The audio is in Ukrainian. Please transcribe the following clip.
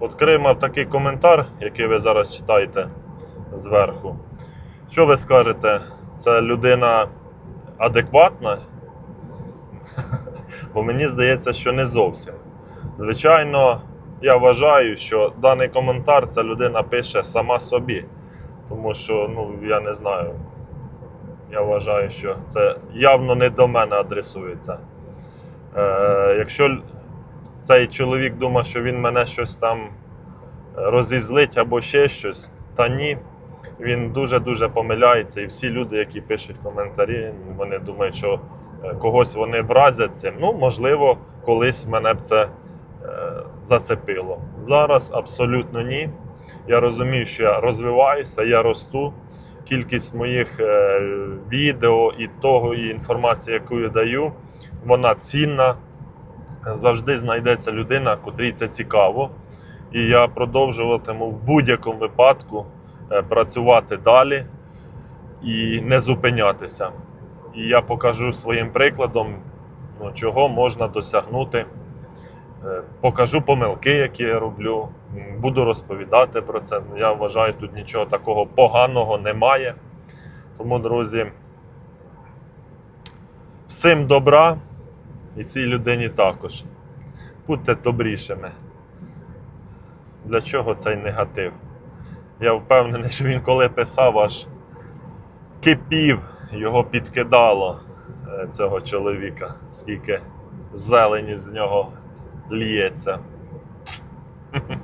отримав такий коментар, який ви зараз читаєте зверху. Що ви скажете? Це людина адекватна? Бо мені здається, що не зовсім. Звичайно, я вважаю, що даний коментар ця людина пише сама собі. Тому що, ну, я не знаю. Я вважаю, що це явно не до мене адресується. Е, якщо цей чоловік думає, що він мене щось там розізлить або ще щось, та ні. Він дуже-дуже помиляється. І всі люди, які пишуть коментарі, вони думають, що е, когось вони вразять цим. Ну, можливо, колись мене б це е, зацепило. Зараз абсолютно ні. Я розумію, що я розвиваюся, я росту. Кількість моїх е, відео і того, і інформації, яку я даю, вона цінна. Завжди знайдеться людина, котрій це цікаво. І я продовжуватиму в будь-якому випадку е, працювати далі і не зупинятися. І я покажу своїм прикладом, ну, чого можна досягнути. Е, Покажу помилки, які я роблю. Буду розповідати про це. Я вважаю, тут нічого такого поганого немає. Тому, друзі, всім добра і цій людині також. Будьте добрішими. Для чого цей негатив? Я впевнений, що він коли писав, аж кипів, його підкидало е, цього чоловіка, скільки зелені з нього лється.